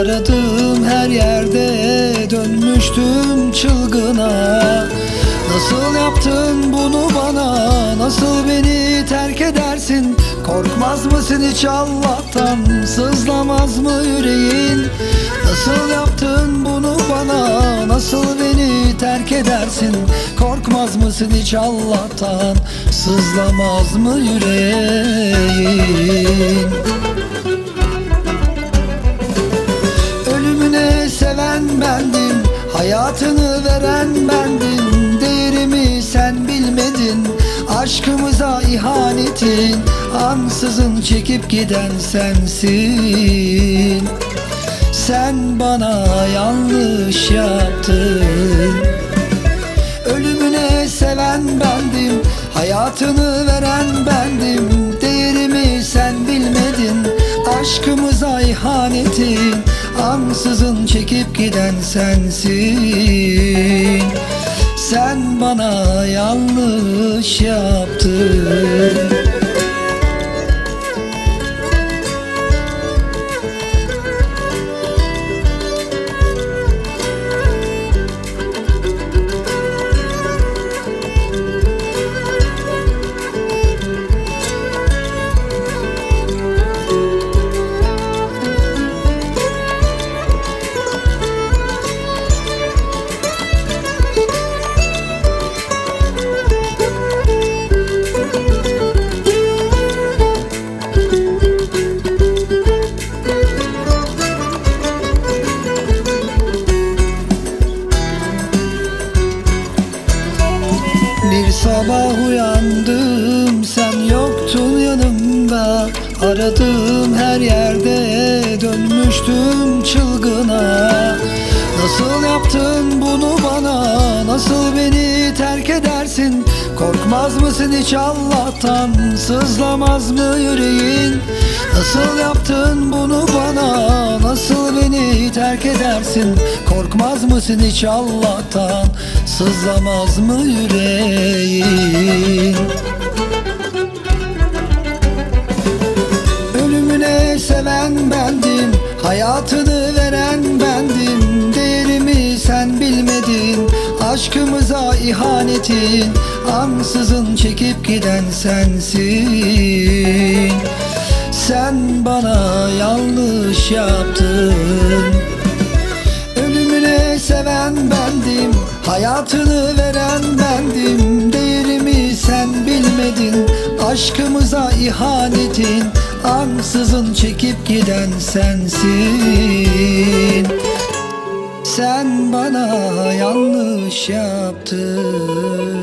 Aradığım her yerde dönmüştüm çılgına. Nasıl yaptın bunu bana? Nasıl beni terk edersin? Korkmaz mısın hiç Allah'tan? Sızlamaz mı yüreğin? Nasıl yaptın bunu bana? Nasıl beni terk edersin? Korkmaz mısın hiç Allah'tan? Sızlamaz mı yüreğin bendim Hayatını veren bendim. Değerimi sen bilmedin Aşkımıza ihanetin. Ansızın çekip giden sensin. Sen bana yanlış yaptın. Ölümüne seven bendim Hayatını veren bendim. Değerimi sen bilmedin Aşkımıza ihanetin Ansızın çekip giden sensin. Sen bana yanlış yaptın Bir sabah uyandım sen yoktun yanımda. Aradığım her yerde dönmüştüm çılgına Nasıl yaptın bunu bana? Nasıl beni terk edersin? Korkmaz mısın hiç Allah'tan? Sızlamaz mı yüreğin? Nasıl yaptın bunu bana? Nasıl beni terk edersin? Korkmaz mısın hiç Allah'tan? Sızlamaz mı yüreğin? Ölümüne seven bendim Hayatını veren bendim sen bilmedin. Aşkımıza ihanetin Ansızın çekip giden sensin. Sen bana yanlış yaptın. Ölümüne seven bendim Hayatını veren bendim. Değerimi sen bilmedin Aşkımıza ihanetin Ansızın çekip giden sensin sen bana yanlış yaptın.